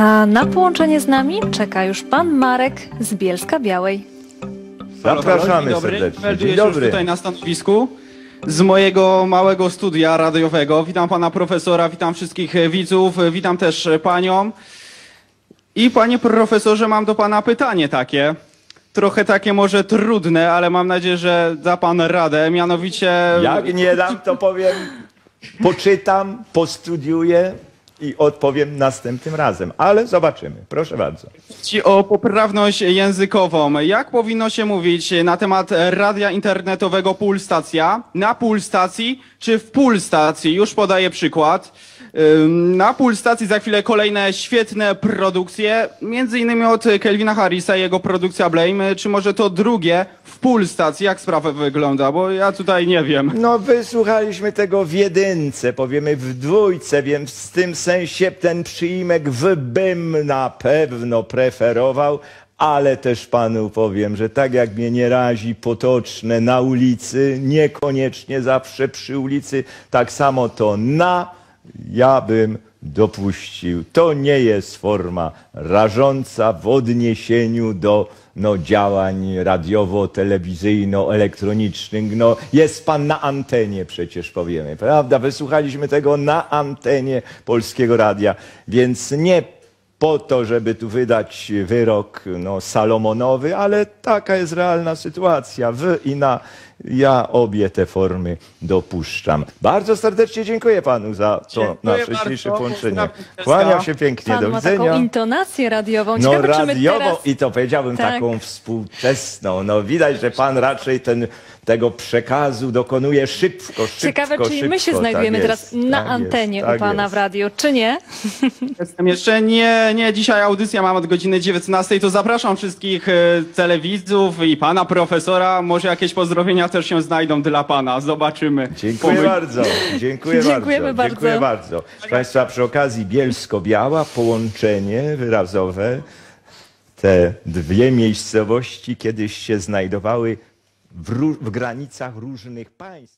A na połączenie z nami czeka już pan Marek z Bielska Białej. Zapraszamy Dzień dobry. serdecznie. Melduję Dzień się już dobry. tutaj na stanowisku z mojego małego studia radiowego. Witam pana profesora, witam wszystkich widzów, witam też panią. I panie profesorze, mam do pana pytanie takie. Trochę takie może trudne, ale mam nadzieję, że da pan radę. Mianowicie. Jak nie dam, to powiem, poczytam, postudiuję i odpowiem następnym razem. Ale zobaczymy. Proszę bardzo. Ci o poprawność językową. Jak powinno się mówić na temat radia internetowego Pulstacja? Na Pulstacji czy w Pulstacji? Już podaję przykład. Na Pulstacji za chwilę kolejne świetne produkcje, między innymi od Kelvina Harrisa i jego produkcja Blame. Czy może to drugie w Pulstacji? Jak sprawa wygląda? Bo ja tutaj nie wiem. No, wysłuchaliśmy tego w jedynce, powiemy w dwójce, więc w tym sensie ten przyimek w bym na pewno preferował, ale też panu powiem, że tak jak mnie nie razi potoczne na ulicy, niekoniecznie zawsze przy ulicy, tak samo to na ja bym dopuścił. To nie jest forma rażąca w odniesieniu do no, działań radiowo-telewizyjno-elektronicznych. No, jest pan na antenie przecież powiemy, prawda? Wysłuchaliśmy tego na antenie Polskiego Radia, więc nie po to, żeby tu wydać wyrok no, salomonowy, ale taka jest realna sytuacja. W i na. Ja obie te formy dopuszczam. Bardzo serdecznie dziękuję panu za to Dziękuję nasze bardzo. dzisiejsze połączenie. Kłaniam się pięknie, Pan do ma taką widzenia. intonację radiową. No Ciekawe, czy my radiową teraz... i to powiedziałbym Tak. taką współczesną. No widać, że pan raczej ten, tego przekazu dokonuje szybko, szybko, Ciekawe, czy i my się szybko. znajdujemy tak teraz jest, na tak antenie jest, u tak pana jest. w radiu, czy nie? Jestem jeszcze nie, nie, dzisiaj audycja mam od godziny 19, to zapraszam wszystkich e, telewidzów i pana profesora. Może jakieś pozdrowienia też się znajdą dla pana. Zobaczymy. Dziękuję Pomy- bardzo, dziękuję Dziękujemy bardzo. Dziękuję bardzo. bardzo. Proszę Państwa, przy okazji Bielsko-Biała, połączenie wyrazowe. Te dwie miejscowości kiedyś się znajdowały w, ró- w granicach różnych państw.